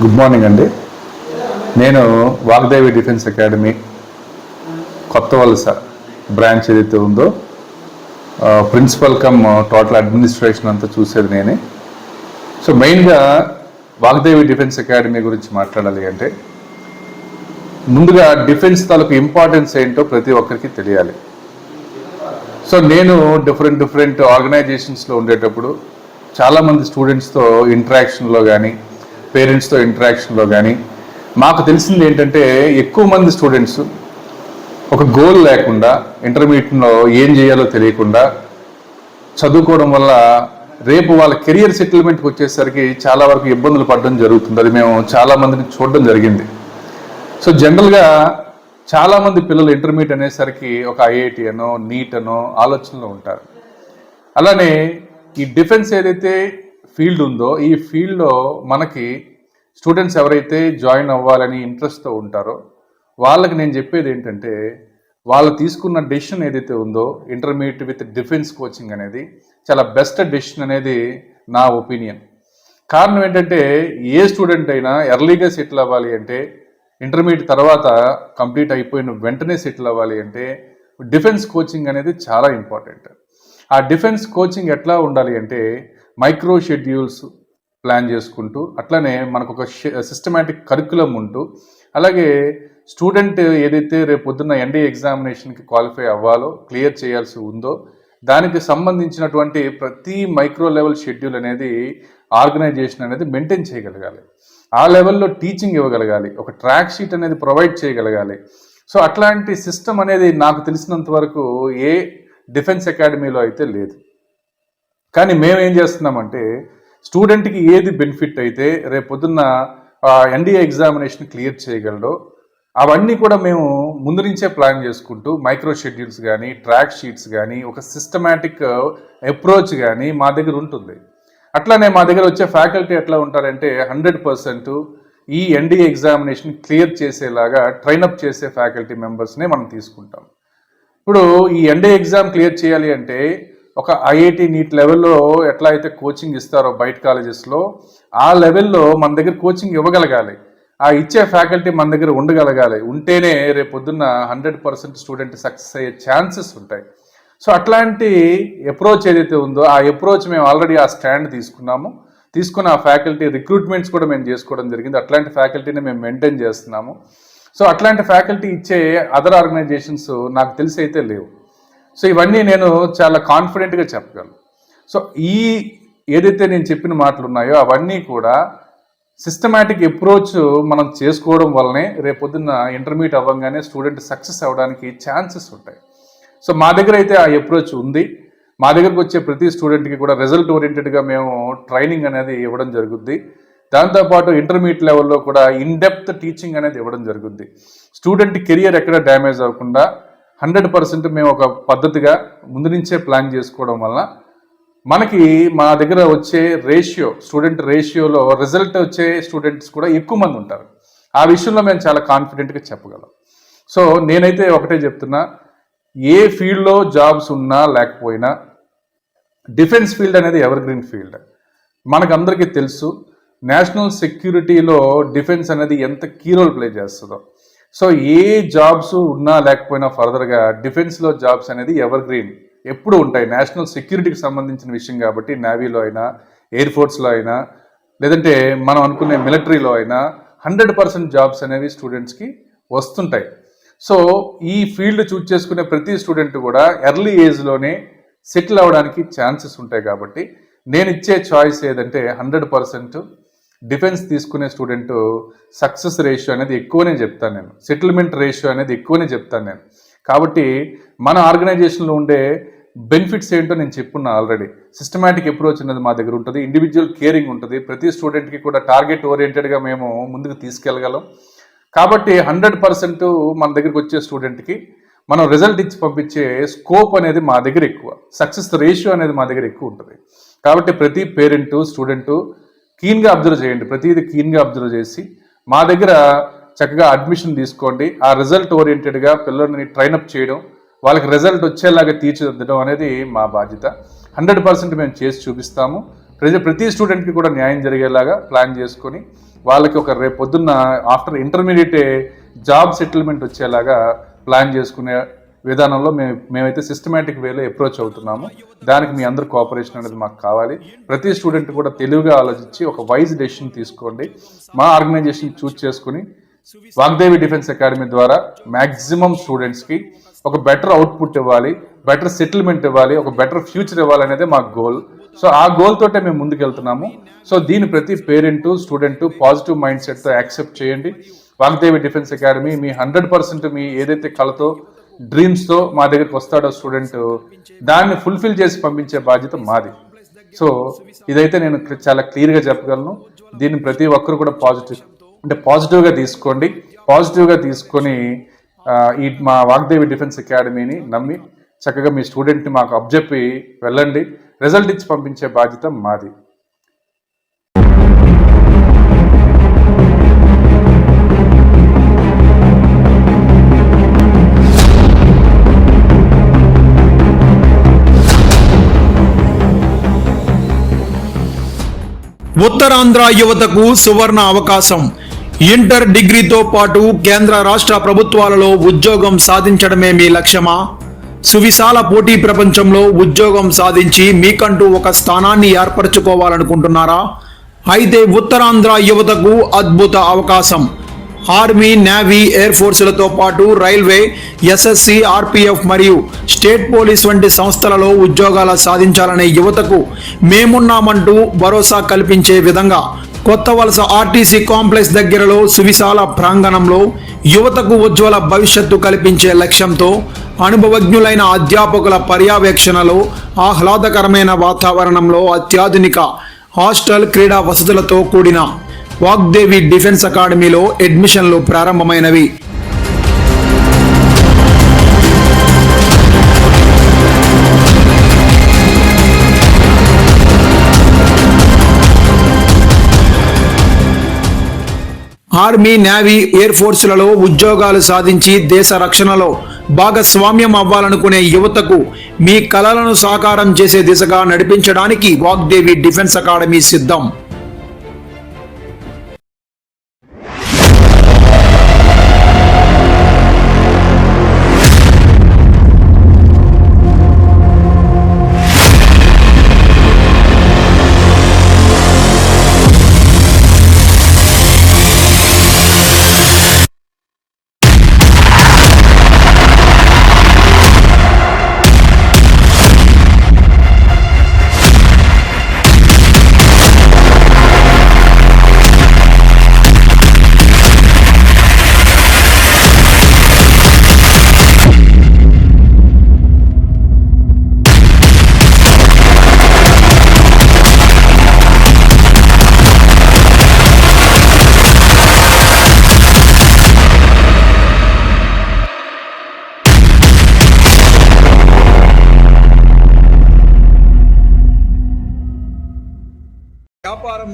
Good morning అండి నేను Vagdevi defence academy కొత్త వలస బ్రాంచ్ ఏదైతే ఉందో ప్రిన్సిపల్ కమ్ టోటల్ అడ్మినిస్ట్రేషన్ అంతా చూసేది నేనే. సో మెయిన్గా వాగ్దేవి డిఫెన్స్ అకాడమీ గురించి మాట్లాడాలి అంటే ముందుగా డిఫెన్స్ తాలూకు ఇంపార్టెన్స్ ఏంటో ప్రతి ఒక్కరికి తెలియాలి. సో నేను డిఫరెంట్ డిఫరెంట్ ఆర్గనైజేషన్స్లో ఉండేటప్పుడు చాలామంది స్టూడెంట్స్తో ఇంటరాక్షన్లో కానీ పేరెంట్స్తో ఇంటరాక్షన్లో కానీ మాకు తెలిసింది ఏంటంటే ఎక్కువ మంది స్టూడెంట్స్ ఒక గోల్ లేకుండా ఇంటర్మీడియట్లో ఏం చేయాలో తెలియకుండా చదువుకోవడం వల్ల రేపు వాళ్ళ కెరియర్ సెటిల్మెంట్కి వచ్చేసరికి చాలా వరకు ఇబ్బందులు పడడం జరుగుతుంది. అది మేము చాలా మందిని చూడడం జరిగింది. సో జనరల్గా చాలామంది పిల్లలు ఇంటర్మీడియట్ అనేసరికి ఒక ఐఐటి అనో నీట్ అనో ఆలోచనలో ఉంటారు. అలానే ఈ డిఫెన్స్ ఏదైతే ఫీల్డ్ ఉందో ఈ ఫీల్డ్లో మనకి స్టూడెంట్స్ ఎవరైతే జాయిన్ అవ్వాలని ఇంట్రెస్ట్తో ఉంటారో వాళ్ళకి నేను చెప్పేది ఏంటంటే వాళ్ళు తీసుకున్న డెసిషన్ ఏదైతే ఉందో ఇంటర్మీడియట్ విత్ డిఫెన్స్ కోచింగ్ అనేది చాలా బెస్ట్ డెసిషన్ అనేది నా ఒపీనియన్. కారణం ఏంటంటే ఏ స్టూడెంట్ అయినా ఎర్లీగా సెటిల్ అవ్వాలి అంటే ఇంటర్మీడియట్ తర్వాత కంప్లీట్ అయిపోయిన వెంటనే సెటిల్ అవ్వాలి అంటే డిఫెన్స్ కోచింగ్ అనేది చాలా ఇంపార్టెంట్. ఆ డిఫెన్స్ కోచింగ్ ఎట్లా ఉండాలి అంటే మైక్రో షెడ్యూల్స్ ప్లాన్ చేసుకుంటూ అట్లనే మనకు ఒక సిస్టమేటిక్ కరికులం ఉంటూ అలాగే స్టూడెంట్ ఏదైతే రేపు పొద్దున్న ఎన్డీ ఎగ్జామినేషన్కి క్వాలిఫై అవ్వాలో క్లియర్ చేయాల్సి ఉందో దానికి సంబంధించినటువంటి ప్రతి మైక్రో లెవెల్ షెడ్యూల్ అనేది ఆర్గనైజేషన్ అనేది మెయింటైన్ చేయగలగాలి. ఆ లెవెల్లో టీచింగ్ ఇవ్వగలగాలి. ఒక ట్రాక్ షీట్ అనేది ప్రొవైడ్ చేయగలగాలి. సో అట్లాంటి సిస్టమ్ అనేది నాకు తెలిసినంత వరకు ఏ డిఫెన్స్ అకాడమీలో అయితే లేదు. కానీ మేము ఏం చేస్తున్నామంటే స్టూడెంట్కి ఏది బెనిఫిట్ అయితే రేపు పొద్దున్న ఎన్డీఏ ఎగ్జామినేషన్ క్లియర్ చేయగలడో అవన్నీ కూడా మేము ముందు నుంచే ప్లాన్ చేసుకుంటూ మైక్రో షెడ్యూల్స్ కానీ ట్రాక్ షీట్స్ కానీ ఒక సిస్టమేటిక్ అప్రోచ్ కానీ మా దగ్గర ఉంటుంది. అట్లానే మా దగ్గర వచ్చే ఫ్యాకల్టీ ఎట్లా ఉంటారంటే హండ్రెడ్ పర్సెంట్ ఈ ఎన్డీఏ ఎగ్జామినేషన్ క్లియర్ చేసేలాగా ట్రైనప్ చేసే ఫ్యాకల్టీ మెంబర్స్నే మనం తీసుకుంటాం. ఇప్పుడు ఈ ఎన్డీఏ ఎగ్జామ్ క్లియర్ చేయాలి అంటే ఒక ఐఐటి నీట్ లెవెల్లో ఎట్లా అయితే కోచింగ్ ఇస్తారో బయట కాలేజెస్లో ఆ లెవెల్లో మన దగ్గర కోచింగ్ ఇవ్వగలగాలి. ఆ ఇచ్చే ఫ్యాకల్టీ మన దగ్గర ఉండగలగాలి. ఉంటేనే రేపు పొద్దున్న హండ్రెడ్ పర్సెంట్ స్టూడెంట్ సక్సెస్ అయ్యే ఛాన్సెస్ ఉంటాయి. సో అట్లాంటి అప్రోచ్ ఏదైతే ఉందో ఆ అప్రోచ్ మేము ఆల్రెడీ ఆ స్టాండ్ తీసుకున్నాము. తీసుకున్న ఆ ఫ్యాకల్టీ రిక్రూట్మెంట్స్ కూడా మేము చేసుకోవడం జరిగింది. అట్లాంటి ఫ్యాకల్టీని మేము మెయింటైన్ చేస్తున్నాము. సో అట్లాంటి ఫ్యాకల్టీ ఇచ్చే అదర్ ఆర్గనైజేషన్స్ నాకు తెలిసి అయితే లేవు. సో ఇవన్నీ నేను చాలా కాన్ఫిడెంట్గా చెప్పగలను. సో ఈ ఏదైతే నేను చెప్పిన మాటలు ఉన్నాయో అవన్నీ కూడా సిస్టమేటిక్ అప్రోచ్ మనం చేసుకోవడం వల్లనే రేపొద్దున్న ఇంటర్మీడియట్ అవ్వగానే స్టూడెంట్ సక్సెస్ అవ్వడానికి ఛాన్సెస్ ఉంటాయి. సో మా దగ్గర అయితే ఆ అప్రోచ్ ఉంది. మా దగ్గరకు వచ్చే ప్రతి స్టూడెంట్కి కూడా రిజల్ట్ ఓరియంటెడ్గా మేము ట్రైనింగ్ అనేది ఇవ్వడం జరుగుద్ది. దాంతోపాటు ఇంటర్మీడియట్ లెవెల్లో కూడా ఇన్ డెప్త్ టీచింగ్ అనేది ఇవ్వడం జరుగుద్ది. స్టూడెంట్ కెరియర్ ఎక్కడ డ్యామేజ్ అవ్వకుండా హండ్రెడ్ పర్సెంట్ మేము ఒక పద్ధతిగా ముందు నుంచే ప్లాన్ చేసుకోవడం వల్ల మనకి మా దగ్గర వచ్చే రేషియో స్టూడెంట్ రేషియోలో రిజల్ట్ వచ్చే స్టూడెంట్స్ కూడా ఎక్కువ మంది ఉంటారు. ఆ విషయంలో మేము చాలా కాన్ఫిడెంట్గా చెప్పగలం. సో నేనైతే ఒకటే చెప్తున్నా ఏ ఫీల్డ్లో జాబ్స్ ఉన్నా లేకపోయినా డిఫెన్స్ ఫీల్డ్ అనేది ఎవర్ గ్రీన్ ఫీల్డ్. మనకందరికీ తెలుసు నేషనల్ సెక్యూరిటీలో డిఫెన్స్ అనేది ఎంత కీ రోల్ ప్లే చేస్తుందో. సో ఏ జాబ్స్ ఉన్నా లేకపోయినా ఫర్దర్గా డిఫెన్స్లో జాబ్స్ అనేది ఎవర్ గ్రీన్ ఎప్పుడు ఉంటాయి. నేషనల్ సెక్యూరిటీకి సంబంధించిన విషయం కాబట్టి నేవీలో అయినా ఎయిర్ ఫోర్స్లో అయినా లేదంటే మనం అనుకునే మిలిటరీలో అయినా హండ్రెడ్ పర్సెంట్ జాబ్స్ అనేవి స్టూడెంట్స్కి వస్తుంటాయి. సో ఈ ఫీల్డ్ చూజ్ చేసుకునే ప్రతి స్టూడెంట్ కూడా ఎర్లీ ఏజ్లోనే సెటిల్ అవ్వడానికి ఛాన్సెస్ ఉంటాయి కాబట్టి నేను ఇచ్చే చాయిస్ ఏదంటే హండ్రెడ్ పర్సెంట్ డిఫెన్స్ తీసుకునే స్టూడెంట్ సక్సెస్ రేషియో అనేది ఎక్కువనే చెప్తాను నేను. సెటిల్మెంట్ రేషియో అనేది ఎక్కువనే చెప్తాను నేను. కాబట్టి మన ఆర్గనైజేషన్లో ఉండే బెనిఫిట్స్ ఏంటో నేను చెప్పున్నా ఆల్రెడీ. సిస్టమాటిక్ అప్రోచ్ అనేది మా దగ్గర ఉంటుంది. ఇండివిజువల్ కేరింగ్ ఉంటుంది. ప్రతి స్టూడెంట్కి కూడా టార్గెట్ ఓరియంటెడ్గా మేము ముందుకు తీసుకెళ్ళగలం. కాబట్టి హండ్రెడ్ పర్సెంట్ మన దగ్గరికి వచ్చే స్టూడెంట్కి మనం రిజల్ట్ ఇచ్చి పంపించే స్కోప్ అనేది మా దగ్గర ఎక్కువ. సక్సెస్ రేషియో అనేది మా దగ్గర ఎక్కువ ఉంటుంది. కాబట్టి ప్రతి పేరెంటు స్టూడెంటు కీన్గా అబ్జర్వ్ చేయండి. ప్రతిదీ కీన్గా అబ్జర్వ్ చేసి మా దగ్గర చక్కగా అడ్మిషన్ తీసుకోండి. ఆ రిజల్ట్ ఓరియంటెడ్గా పిల్లల్ని ట్రైనప్ చేయడం వాళ్ళకి రిజల్ట్ వచ్చేలాగా తీర్చిదిద్దడం అనేది మా బాధ్యత. హండ్రెడ్ పర్సెంట్ మేము చేసి చూపిస్తాము. ప్రతి ప్రతి స్టూడెంట్కి కూడా న్యాయం జరిగేలాగా ప్లాన్ చేసుకొని వాళ్ళకి ఒక రేపు పొద్దున్న ఆఫ్టర్ ఇంటర్మీడియట్ జాబ్ సెటిల్మెంట్ వచ్చేలాగా ప్లాన్ చేసుకునే విధానంలో మేము మేమైతే సిస్టమేటిక్ వేలో అప్రోచ్ అవుతున్నాము. దానికి మీ అందరు కోఆపరేషన్ అనేది మాకు కావాలి. ప్రతి స్టూడెంట్ కూడా తెలివిగా ఆలోచించి ఒక వైజ్ డెసిషన్ తీసుకోండి. మా ఆర్గనైజేషన్ చూస్ చేసుకుని వాగ్దేవి డిఫెన్స్ అకాడమీ ద్వారా మ్యాక్సిమం స్టూడెంట్స్కి ఒక బెటర్ అవుట్పుట్ ఇవ్వాలి బెటర్ సెటిల్మెంట్ ఇవ్వాలి ఒక బెటర్ ఫ్యూచర్ ఇవ్వాలి అనేది మా గోల్ సో ఆ గోల్ తోటే మేము ముందుకెళ్తున్నాము. సో దీని ప్రతి పేరెంట్ స్టూడెంట్ పాజిటివ్ మైండ్ సెట్తో యాక్సెప్ట్ చేయండి. వాగ్దేవి డిఫెన్స్ అకాడమీ మీ హండ్రెడ్ పర్సెంట్ మీ ఏదైతే కళతో డ్రీమ్స్తో మా దగ్గరికి వస్తాడో స్టూడెంట్ దాన్ని ఫుల్ఫిల్ చేసి పంపించే బాధ్యత మాది. సో ఇదైతే నేను చాలా క్లియర్గా చెప్పగలను. దీన్ని ప్రతి ఒక్కరు కూడా పాజిటివ్ అంటే పాజిటివ్గా తీసుకోండి. పాజిటివ్గా తీసుకొని ఈ మా వాగ్దేవి డిఫెన్స్ అకాడమీని నమ్మి చక్కగా మీ స్టూడెంట్ని మాకు అబ్జెప్పి వెళ్ళండి. రిజల్ట్ ఇచ్చి పంపించే బాధ్యత మాది. ఉత్తరాంధ్ర యువతకు సువర్ణ అవకాశం. ఇంటర్ డిగ్రీతో పాటు కేంద్ర రాష్ట్ర ప్రభుత్వాలలో ఉద్యోగం సాధించడమే మీ లక్ష్యమా? సువిశాల పోటీ ప్రపంచంలో ఉద్యోగం సాధించి మీకంటూ ఒక స్థానాన్ని ఏర్పరచుకోవాలనుకుంటున్నారా? అయితే ఉత్తరాంధ్ర యువతకు అద్భుత అవకాశం. ఆర్మీ నేవీ ఎయిర్ ఫోర్సులతో పాటు రైల్వే ఎస్ఎస్సి ఆర్పిఎఫ్ మరియు స్టేట్ పోలీస్ వంటి సంస్థలలో ఉద్యోగాలు సాధించాలనే యువతకు మేమున్నామంటూ భరోసా కల్పించే విధంగా కొత్త వలస ఆర్టీసీ కాంప్లెక్స్ దగ్గరలో సువిశాల ప్రాంగణంలో యువతకు ఉజ్వల భవిష్యత్తు కల్పించే లక్ష్యంతో అనుభవజ్ఞులైన అధ్యాపకుల పర్యవేక్షణలో ఆహ్లాదకరమైన వాతావరణంలో అత్యాధునిక హాస్టల్ క్రీడా వసతులతో కూడిన వాగ్దేవి డిఫెన్స్ అకాడమీలో అడ్మిషన్లు ప్రారంభమైనవి. ఆర్మీ నేవీ ఎయిర్ ఫోర్సులలో ఉద్యోగాలు సాధించి దేశ రక్షణలో భాగస్వామ్యం అవ్వాలనుకునే యువతకు మీ కలలను సాకారం చేసే దిశగా నడిపించడానికి వాగ్దేవి డిఫెన్స్ అకాడమీ సిద్ధం.